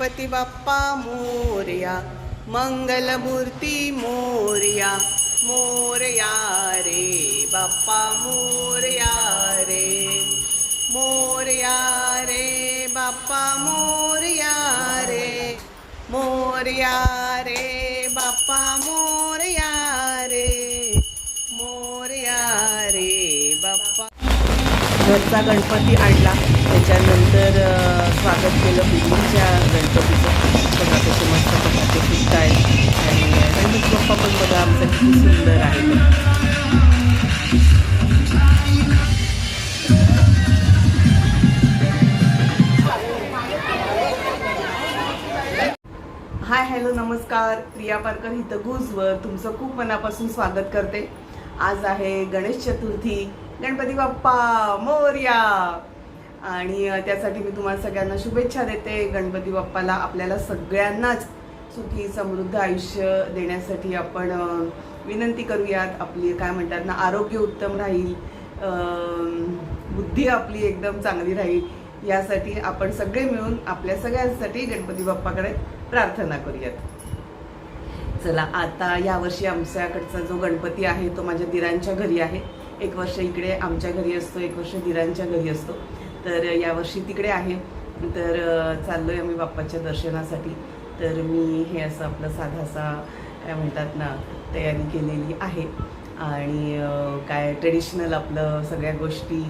गणपती बाप्पा मोरया मंगलमूर्ती मोरया मोरया रे बाप्पा मोरया रे मोरया रे बाप्पा मोरया रे मोरया रे बाप्पा मोर घरचा गणपती आणला. त्याच्यानंतर स्वागत केलं बिल्डिंगच्या गणपतीचं. बघा कसे मस्त पटाके फुटत आहेत. आणि गणपती बाप्पा पण बघा आमचा किती सुंदर आहे हाय हॅलो नमस्कार. प्रिया पारकर हितगुजवर तुमचं खूप मनापासून स्वागत करते. आज आहे गणेश चतुर्थी. गणपती बाप्पा मोर्या. आणि त्यासाठी मी तुम्हाला सगळ्यांना शुभेच्छा देते. गणपती बाप्पाला आपल्याला सगळ्यांनाच सुखी समृद्ध आयुष्य देण्यासाठी आपण विनंती करूयात. आपली काय म्हणतात ना आरोग्य उत्तम राहील. बुद्धी आपली एकदम चांगली राहील. यासाठी आपण सगळे मिळून आपल्या सगळ्यांसाठी गणपती बाप्पाकडे प्रार्थना करूयात. चला आता यावर्षी आमच्याकडचा जो गणपती आहे तो माझ्या दिरांच्या घरी आहे. एक वर्ष इकडे आमच्या घरी असतो एक वर्ष धीरांच्या घरी असतो. तर यावर्षी तिकडे आहे. तर चाललो आहे आम्ही बाप्पाच्या दर्शनासाठी. तर मी हे असं आपलं साधासा काय म्हणतात ना तयारी केलेली आहे. आणि काय ट्रेडिशनल आपलं सगळ्या गोष्टी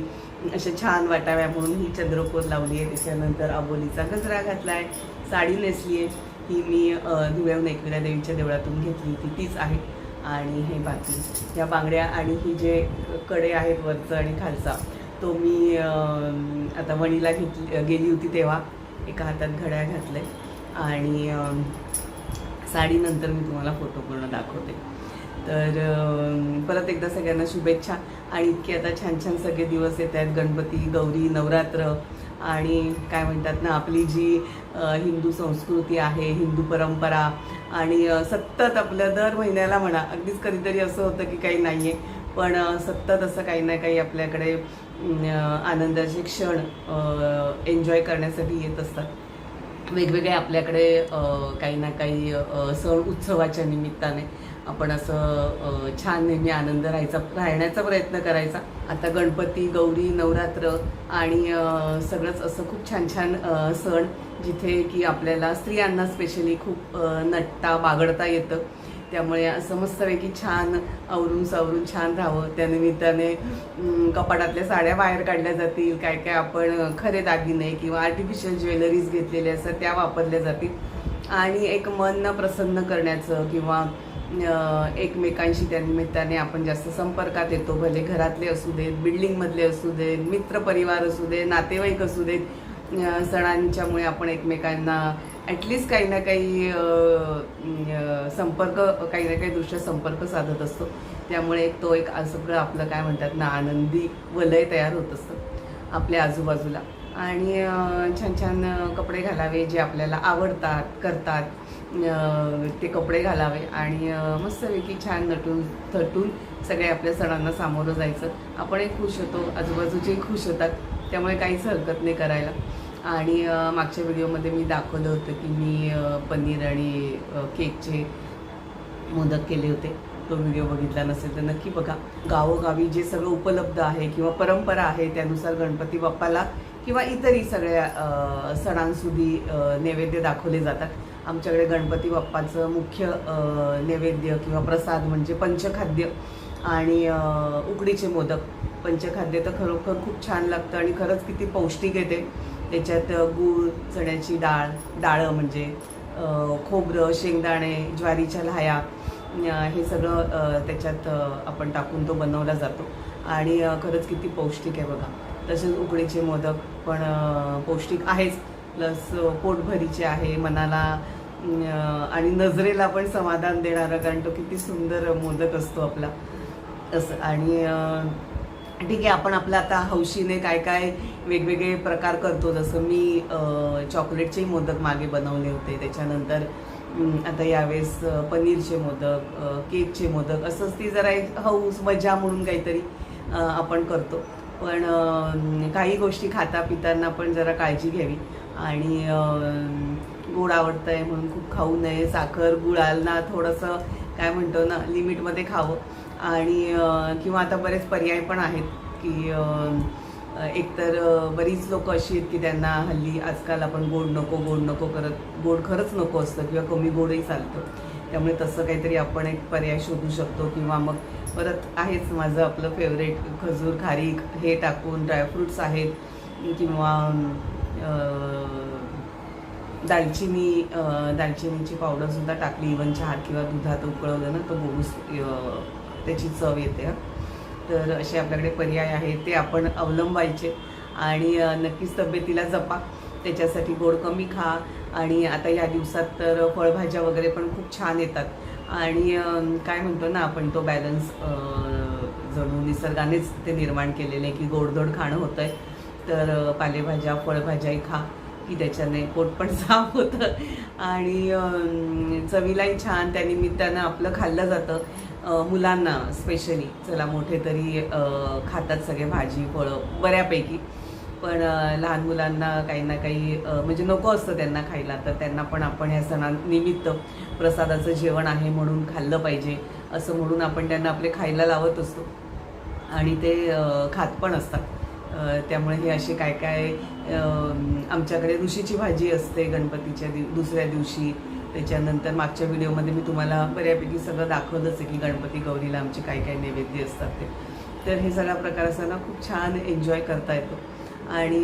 अशा छान वाटाव्या म्हणून ही चंद्रकोर लावली आहे. त्याच्यानंतर आबोलीचा गजरा घातला आहे साडी नेसली आहे ही मी धुळ्याहून एकविरा देवीच्या देवळातून घेतली ती तीच आहे. आणि हे बाकी ह्या बांगड्या आणि ही जे कडे आहेत वरचं आणि खालचा तो मी आता वणीला घेतली गेली होती तेव्हा एका हातात घड्याळ घातले आणि साडीनंतर मी तुम्हाला फोटो पूर्ण दाखवते. तर परत एकदा सगळ्यांना शुभेच्छा. आणि इतके आता छान छान सगळे दिवस येत आहेत गणपती गौरी नवरात्र आणि काय म्हणतात ना आपली जी हिंदू संस्कृती आहे हिंदू परंपरा आणि सतत आपलं दर महिन्याला म्हणा अगदीच कधीतरी असं होतं की काही नाही आहे पण सतत असं काही ना काही आपल्याकडे आनंदाचे क्षण एन्जॉय करण्यासाठी येत असतात. वेगवेगळे आपल्याकडे काही ना काही सण उत्सवाच्या निमित्ताने आपण असं छान नेहमी आनंद राहायचा राहण्याचा प्रयत्न करायचा. आता गणपती गौरी नवरात्र आणि सगळंच असं खूप छान छान सण जिथे की आपल्याला स्त्रियांना स्पेशली खूप नटता बागडता येतं. त्यामुळे असं मस्तपैकी छान आवरून सावरून छान राहावं. त्यानिमित्ताने कपाटातल्या साड्या बाहेर काढल्या जातील. काय काय आपण खरे दागिने किंवा आर्टिफिशियल ज्वेलरीज घेतलेल्या असतात त्या वापरल्या जातील. आणि एक मन प्रसन्न करण्याचं किंवा एकमेकांशी त्या निमित्ताने आपण जास्त संपर्कात येतो. भले घरातले असू देत बिल्डिंगमधले असू देत मित्रपरिवार असू दे नातेवाईक असू देत सणांच्यामुळे आपण एकमेकांना ॲटलिस्ट काही ना काही संपर्क काही ना काही दृश्य संपर्क साधत असतो. त्यामुळे एक तो एक सगळं आपलं काय म्हणतात ना आनंदी वलय तयार होत असतं आपल्या आजूबाजूला. आणि छान छान कपडे घालावे जे आपल्याला आवडतात करतात ते कपडे घालावे. आणि मस्तपैकी छान नटून थटून सगळे आपल्या सणांना सामोरं जायचं. आपणही खुश होतो आजूबाजूचेही खुश होतात. त्यामुळे काहीच हरकत नाही करायला. आणि मागच्या व्हिडिओमध्ये मी दाखवलं होतं की मी पनीर आणि केकचे मोदक केले होते. तो व्हिडिओ बघितला नसेल तर नक्की बघा. गावोगावी जे सगळं उपलब्ध आहे किंवा परंपरा आहे त्यानुसार गणपती बाप्पाला किंवा इतरही सगळ्या सणांसुदी नैवेद्य दाखवले जातात. आमच्याकडे गणपती बाप्पाचं मुख्य नैवेद्य किंवा प्रसाद म्हणजे पंचखाद्य आणि उकडीचे मोदक. पंचखाद्य तर खरोखर खूप छान लागतं आणि खरंच किती पौष्टिक येते त्याच्यात गूळ चण्याची डाळ डाळं म्हणजे खोबरं शेंगदाणे ज्वारीच्या लाह्या हे सगळं त्याच्यात आपण टाकून तो बनवला जातो. आणि खरंच किती पौष्टिक आहे बघा. तसेच उकडीचे मोदक पण पौष्टिक आहेच. प्लस पोटभरीचे आहे मनाला आणि नजरेला पण समाधान देणारा कारण तो किती सुंदर मोदक असतो आपला. असं आणि ठीक आहे आपण आपलं आता हौशीने काय काय वेगवेगळे प्रकार करतो. जसं मी चॉकलेटचे मोदक मागे बनवले होते. त्याच्यानंतर आता यावेळेस पनीरचे मोदक केकचे मोदक असंच ती जरा एक हौस मजा म्हणून काहीतरी आपण करतो. पण काही गोष्टी खाता पिताना पण जरा काळजी घ्यावी. आणि गोड आवडतं आहे म्हणून खूप खाऊ नये. साखर गुळालना थोडंसं काय म्हणतो ना लिमिटमध्ये खावं. आणि किंवा आता बरेच पर्याय पण आहेत की एकतर बरीच लोक अशी आहेत की त्यांना हल्ली आजकाल आपण गोड नको गोड नको करत गोड खरंच नको असतं किंवा कमी गोडही चालतं. त्यामुळे तसं काहीतरी आपण एक पर्याय शोधू शकतो किंवा मग परत आहेच माझं आपलं फेवरेट खजूर खारीक हे टाकून ड्रायफ्रुट्स आहेत किंवा दालचिनी दालचिनीची पावडरसुद्धा टाकली. इवन चहा किंवा दुधात उकळवलं ना तो बोनस त्याची चव येते तर असे आपल्याकडे पर्याय आहेत ते आपण अवलंबायचे. आणि नक्कीच तब्येतीला जपा. त्याच्यासाठी गोड कमी खा. आणि आता या दिवसात तर फळभाज्या वगैरे पण खूप छान येतात. आणि काय म्हणतो ना आपण तो बॅलन्स जणू निसर्गानेच ते निर्माण केलेलं आहे की गोडधोड खाणं होतं आहे तर पालेभाज्या फळभाज्याही खा की त्याच्याने पोट पण साफ होतं. आणि चवीलाही छान त्या निमित्तानं आपलं खाल्लं जातं. मुलांना स्पेशली चला मोठे तरी खातात सगळे भाजी फळं बऱ्यापैकी. पण लहान मुलांना काही ना काही म्हणजे नको असतं त्यांना खायला. तर त्यांना पण आपण ह्या सणानिमित्त प्रसादाचं जेवण आहे म्हणून खाल्लं पाहिजे असं म्हणून आपण त्यांना आपले खायला लावत असतो. आणि ते खात पण असतात. त्यामुळे हे असे काय काय आमच्याकडे ऋषीची भाजी असते गणपतीच्या दिव दुसऱ्या दिवशी. त्याच्यानंतर मागच्या व्हिडिओमध्ये मी तुम्हाला बऱ्यापैकी सगळं दाखवलंच आहे की गणपती गौरीला आमचे काय काय नैवेद्य असतात ते. तर हे सगळा प्रकार असताना खूप छान एन्जॉय करता येतो. आणि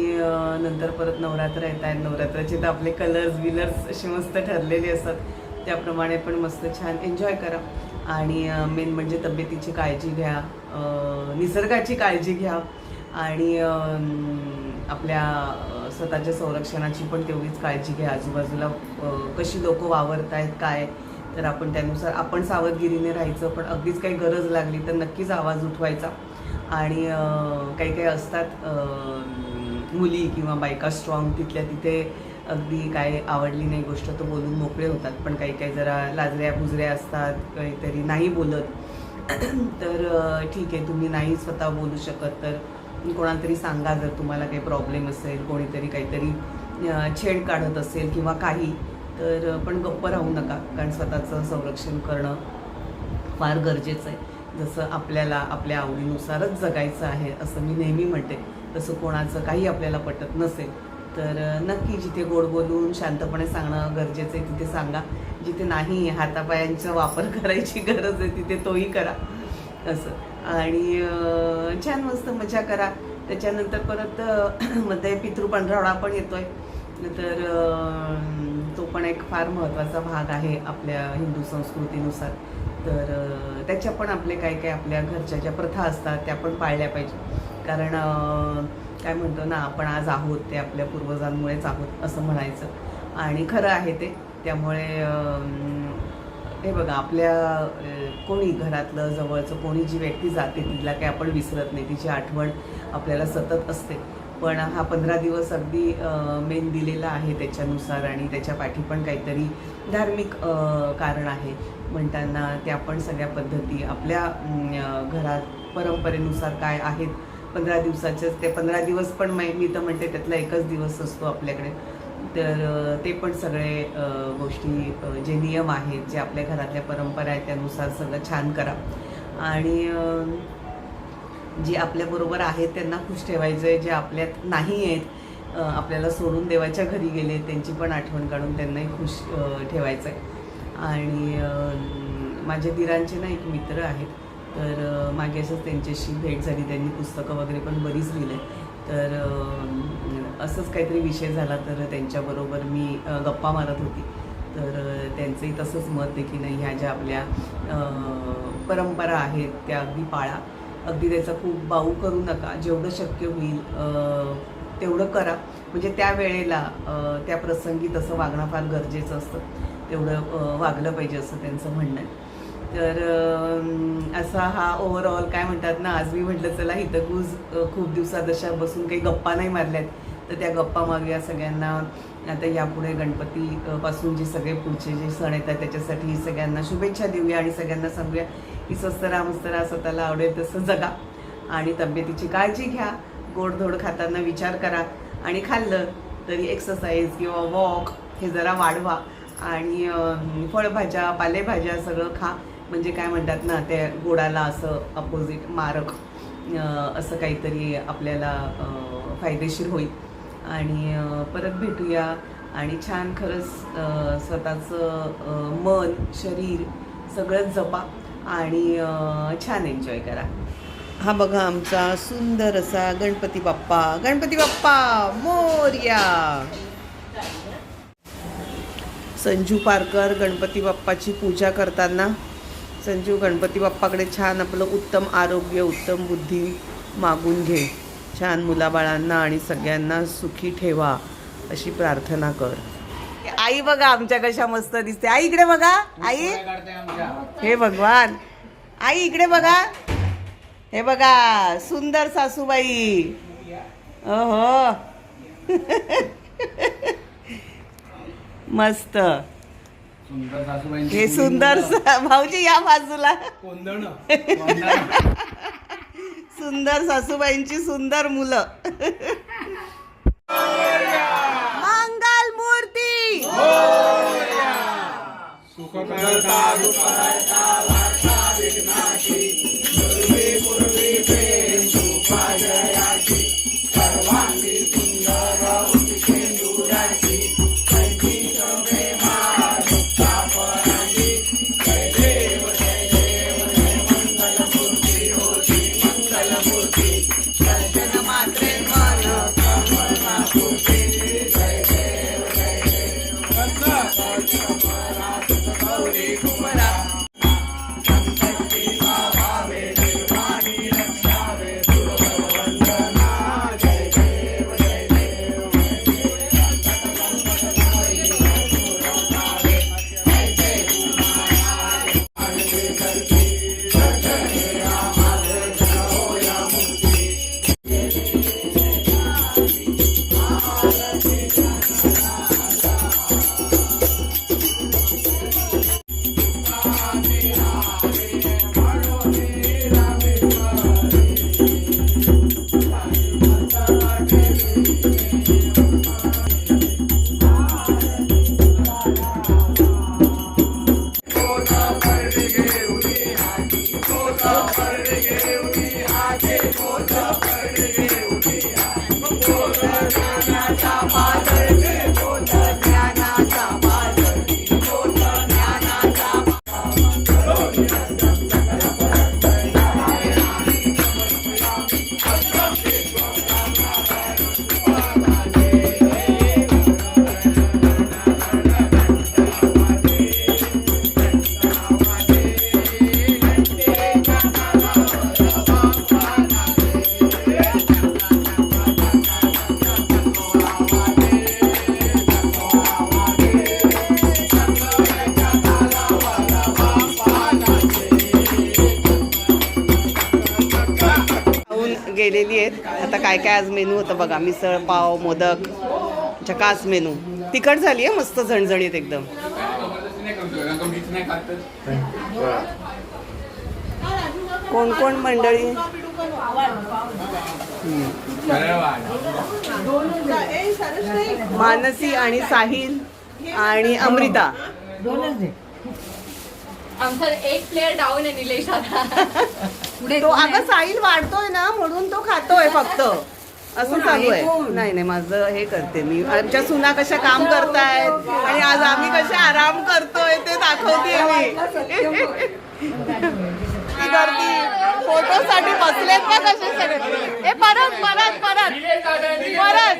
नंतर परत नवरात्र येत आहेत. नवरात्राचे तर आपले कलर्स विलर्स असे मस्त ठरलेले असतात. त्याप्रमाणे पण मस्त छान एन्जॉय करा. आणि मेन म्हणजे तब्येतीची काळजी घ्या. निसर्गाची काळजी घ्या. आणि आपल्या स्वतःच्या संरक्षणाची पण तेवढीच काळजी घ्या. आजूबाजूला कशी लोक वावरत आहेत काय तर आपण त्यानुसार आपण सावधगिरीने राहायचं पण अगदीच काही गरज लागली तर नक्कीच आवाज उठवायचा. आणि काही काही असतात मुली किंवा बायका स्ट्रॉंग तिथल्या तिथे अगदी काय आवडली नाही गोष्ट तर बोलून मोकळे होतात. पण काही काही जरा लाजऱ्या बुजऱ्या असतात काहीतरी नाही बोलत. तर ठीक आहे तुम्ही नाही स्वतः बोलू शकत तर कोणाला तरी सांगा जर तुम्हाला काही प्रॉब्लेम असेल कोणीतरी काहीतरी छेड काढत असेल किंवा काही तर पण गप्प राहू नका. कारण स्वतःचं संरक्षण करणं फार गरजेचं आहे. जसं आपल्याला आपल्या आवडीनुसारच जगायचं आहे असं मी नेहमी म्हणते. तसं कोणाचं काही आपल्याला पटत नसेल तर नक्की जिथे गोड बोलून शांतपणे सांगणं गरजेचं आहे तिथे सांगा. जिथे नाही हातापायांचा वापर करायची गरज आहे तिथे तोही करा. असं. आणि छान मस्त मजा करा. त्याच्यानंतर परत मध्ये पितृ पंधरावडा पण येतोय. तर तो पण एक फार महत्त्वाचा भाग आहे आपल्या हिंदू संस्कृतीनुसार. तर त्याच्या पण आपले काय काय आपल्या घरच्या ज्या प्रथा असतात त्या पण पाळल्या पाहिजे. कारण काय म्हणतो ना आपण आज आहोत ते आपल्या पूर्वजांमुळेच आहोत असं म्हणायचं. आणि खरं आहे ते. त्यामुळे हे बघा आपल्या कोणी घरातलं जवळचं कोणी जी व्यक्ती जाते तिला काही आपण विसरत नाही. तिची आठवण आपल्याला सतत असते. पण हा पंधरा दिवस अगदी मेन दिलेला आहे त्याच्यानुसार आणि त्याच्या पाठी पण काहीतरी धार्मिक कारण आहे. म्हणताना त्या पण सगळ्या पद्धती आपल्या घरात परंपरेनुसार काय आहेत पंधरा दिवसाचेच. ते पंधरा दिवस पण मी तर म्हणते त्यातला एकच दिवस असतो आपल्याकडे. तर ते पण सगळे गोष्टी जे नियम आहेत जे आपल्या घरातल्या परंपरा आहेत त्यानुसार सगळं छान करा. आणि जी जे आपल्याबरोबर आहेत त्यांना खुश ठेवायचं आहे जे आपल्यात नाही आहेत आपल्याला सोडून देवाच्या घरी गेले त्यांची पण आठवण काढून त्यांनाही खुश ठेवायचं आहे आणि माझ्या दिरांचे ना एक मित्र आहेत तर मागे असंच त्यांच्याशी भेट झाली त्यांनी पुस्तकं वगैरे पण बरीच लिहिले तर असंच काहीतरी विषय झाला तर त्यांच्याबरोबर मी गप्पा मारत होती. तर त्यांचंही तसंच मत आहे की नाही ह्या ज्या आपल्या परंपरा आहेत त्या अगदी पाळा. अगदी त्याचा खूप बाऊ करू नका. जेवढं शक्य होईल तेवढं करा. म्हणजे त्या वेळेला त्या प्रसंगी तसं वागणं फार गरजेचं असतं. तेवढं वागलं पाहिजे असं त्यांचं म्हणणं आहे. तर असा हा ओव्हरऑल काय म्हणतात ना आज मी म्हटलं चला इथं गुज खूप दिवसात अशा बसून काही गप्पा नाही मारल्यात. तर त्या गप्पा मागूया सगळ्यांना. आता यापुढे गणपती पासून जे सगळे पुढचे जे सण येतात त्याच्यासाठी सगळ्यांना शुभेच्छा देऊया आणि सगळ्यांना सांगूया की स्वस्त राहा मस्त राहा स्वतःला आवडेल तसं जगा. आणि तब्येतीची काळजी घ्या. गोडधोड खाताना विचार करा. आणि खाल्लं तरी एक्सरसाइज किंवा वॉक हे जरा वाढवा. आणि फळभाज्या पालेभाज्या सगळं खा. म्हणजे काय म्हणतात ना त्या गोडाला असं अपोजिट मारक असं काहीतरी आपल्याला फायदेशीर होईल. आणि परत भेटूया. आणि छान खरंच स्वतःचं मन शरीर सगळंच जपा आणि छान एन्जॉय करा. हा बघा आमचा सुंदर असा गणपती बाप्पा. गणपती बाप्पा मोर्या! संजू पारकर गणपती बाप्पाची पूजा करताना संजू गणपती बाप्पाकडे छान आपलं उत्तम आरोग्य उत्तम बुद्धी मागून घे. छान मुलाबाळांना आणि सगळ्यांना सुखी ठेवा अशी प्रार्थना कर. आई बघा आमच्या कशा मस्त दिसते. आई इकडे बघा. आई? हे भगवान. आई इकडे बघा. हे बघा सुंदर सासूबाई. ओहो. मस्त. हे सुंदर सा- भाऊजी या बाजूला. सुंदर सासूबाईंची सुंदर मुलं. मंगल मूर्ती. खाऊन Yeah. केलेली आहेत. आता काय काय आज मेनू होतं बघा. मिसळ पाव मोदक चकास मेनू. तिखट झाली आहे मस्त झणझणीत एकदम. कोण कोण मंडळी? मानसी आणि साहिल आणि अमृता. आमचा एक प्लेअर डाऊन आहे निलेश आता. तो अगं साहिल वाढतोय ना म्हणून तो खातोय फक्त. असं चालू आहे. नाही नाही माझं हे करते मी. आमच्या सुना कशा काम करतायत आणि आज आम्ही कशा आराम करतोय ते दाखवते मी. ती गर्दी फोटो साठी बसलेत ना कसे सगळे? ए परत परत परत. परत.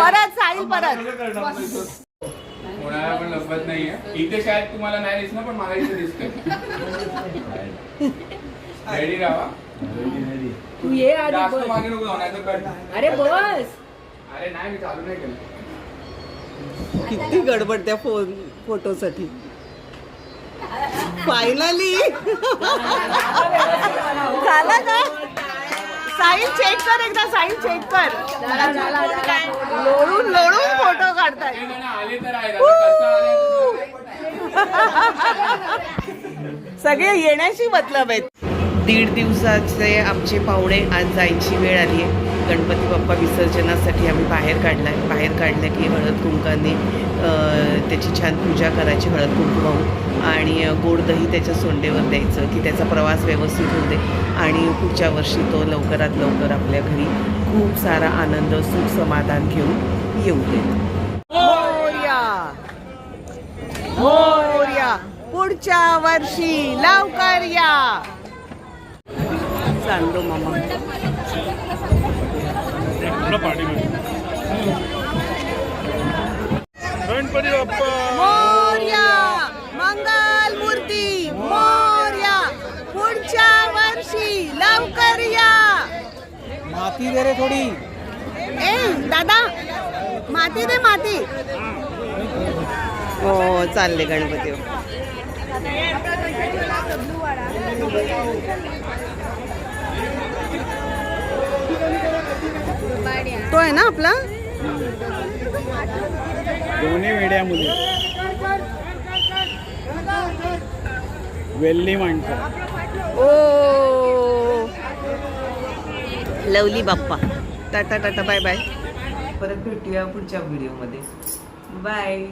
परत साहिल परत. कोणाला पण लपत नाहीये. इथे शायद तुम्हाला नाही दिसणार पण मला इथे दिसतंय. रेडी राहा तू ये आधी जास्त बस. मागे नको जाऊ नाहीतर कट. अरे बस. अरे नाही मी चालू नाही केलं. किती गडबड त्या फोन फोटोसाठी. फायनली झाला का? साईल चेक कर एकदा साईल चेक कर लोळून लोळून फोटो काढताय. सगळे येण्याशी मतलब आहेत. दीड दिवसाचे आमचे पाहुणे आज जायची वेळ आली आहे गणपती बाप्पा विसर्जनासाठी आम्ही बाहेर काढला आहे बाहेर काढलं की हळद कुंकाने त्याची छान पूजा करायची हळद कुंकू वाहून. आणि गोड दही त्याच्या सोंडेवर द्यायचं की त्याचा प्रवास व्यवस्थित होऊ दे. आणि पुढच्या वर्षी तो लवकरात लवकर आपल्या घरी खूप सारा आनंद सुख समाधान घेऊन येऊ दे. पुढच्या वर्षी लवकर या! चाललो मामा. गणपती बाप्पा. मोर्या मंगल मूर्ती मोर्या. पुढच्या वर्षी लवकर या. माती दे रे थोडी. ए दादा माती दे माती. हो चालले गणपती तो आहे ना आपला? दोन्ही वेड्या मुली वेल्ली माणसं. ओ. Lovely Bappa. Tata tata bye bye. परत भेटूया पुढच्या व्हिडिओमध्ये बाय